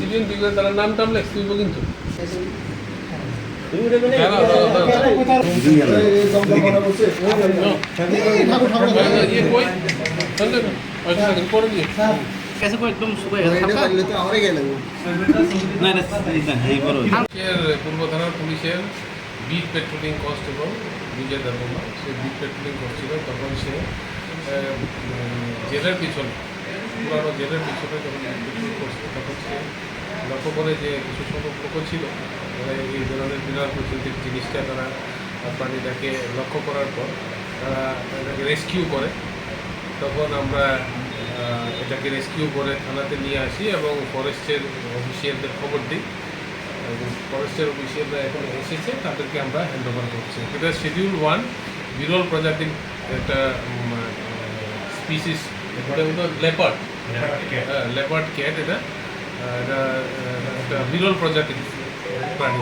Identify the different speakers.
Speaker 1: জীবন বিজ্ঞান তারা নাম টাম লেখ তুইব কিন্তু পূর্ব থানার পুলিশের beat patrolling constable Bijoy Debma সে বিট পেট্রোলিং করছিল তখন সে জেলের পিছনে পুরানো জেলের পিছনে যখন করছিল তখন লক্ষ্য করে যে কিছু সংখ্যক লোক ছিল এই ধরনের বিরল প্রকৃতির জিনিসটা তারা প্রাণীটাকে লক্ষ্য করার পর তারা এটাকে রেস্কিউ করে। তখন আমরা এটাকে রেস্কিউ করে থানাতে নিয়ে আসি এবং ফরেস্টের অফিসিয়ালদের খবর দিই। এবং ফরেস্টের অফিসিয়ালরা এখন এসেছে তাদেরকে আমরা হ্যান্ড ওভার করছি। এটা শিডিউল ওয়ান বিরল প্রজাতির একটা স্পিসিস লেপার্ড হ্যাঁ লেপার্ড ক্যাট এটা। এটা একটা বিরল প্রজাতির প্রাণী